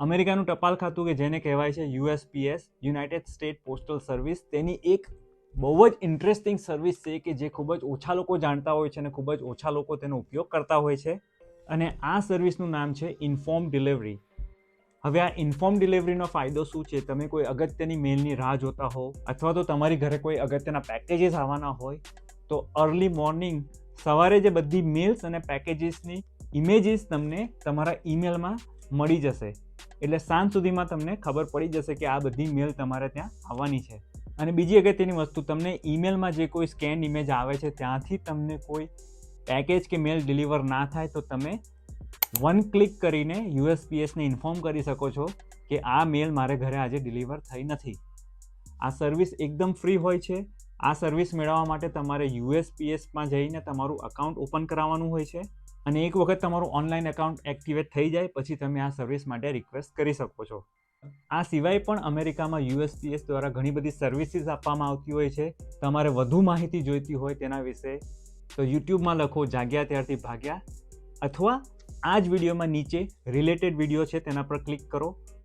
અમેરિકાનું ટપાલ ખાતું કે જેને કહેવાય છે USPS, United State Postal Service, તેની એક બહુ જ ઇન્ટરેસ્ટિંગ સર્વિસ છે કે જે ખૂબ જ ઓછા લોકો જાણતા હોય છે અને ખૂબ જ ઓછા લોકો તેનો ઉપયોગ કરતા હોય છે. અને આ સર્વિસનું નામ છે ઇન્ફોર્મ ડિલિવરી. હવે આ ઇન્ફોર્મ ડિલિવરીનો ફાયદો શું છે? તમે કોઈ અગત્યની મેલની રાહ જોતા હો અથવા તો તમારી ઘરે કોઈ અગત્યના પેકેજીસ આવવાના હોય, તો અર્લી મોર્નિંગ સવારે જે બધી મેલ્સ અને પેકેજીસની ઇમેજીસ તમને તમારા ઈમેલમાં મળી જશે. એટલે સાંજ સુધીમાં તમને ખબર પડી જશે કે આ બધી મેલ તમારે ત્યાં આવવાની છે. અને બીજી અગત્યની વસ્તુ, તમને ઈમેલમાં જે કોઈ સ્કેન ઇમેજ આવે છે, ત્યાંથી તમને કોઈ પેકેજ કે મેલ ડિલિવર ના થાય, તો તમે વન ક્લિક કરીને યુએસપીએસને ઇન્ફોર્મ કરી શકો છો કે આ મેલ મારે ઘરે આજે ડિલિવર થઈ નથી. આ સર્વિસ એકદમ ફ્રી હોય છે. આ સર્વિસ મેળવવા માટે તમારે યુએસપીએસમાં જઈને તમારું અકાઉન્ટ ઓપન કરાવવાનું હોય છે. અને એક વખત તમારું ઓનલાઈન એકાઉન્ટ એક્ટિવેટ થઈ જાય, પછી તમે આ સર્વિસ માટે રિક્વેસ્ટ કરી શકો છો. આ સિવાય પણ અમેરિકામાં યુએસપીએસ દ્વારા ઘણી બધી સર્વિસીસ આપવામાં આવતી હોય છે. તમારે વધુ માહિતી જોઈતી હોય તેના વિશે તો યુટ્યુબમાં લખો જાગ્યા ત્યારથી ભાગ્યા અથવા આ જ વિડીયોમાં નીચે રિલેટેડ વીડિયો છે તેના પર ક્લિક કરો.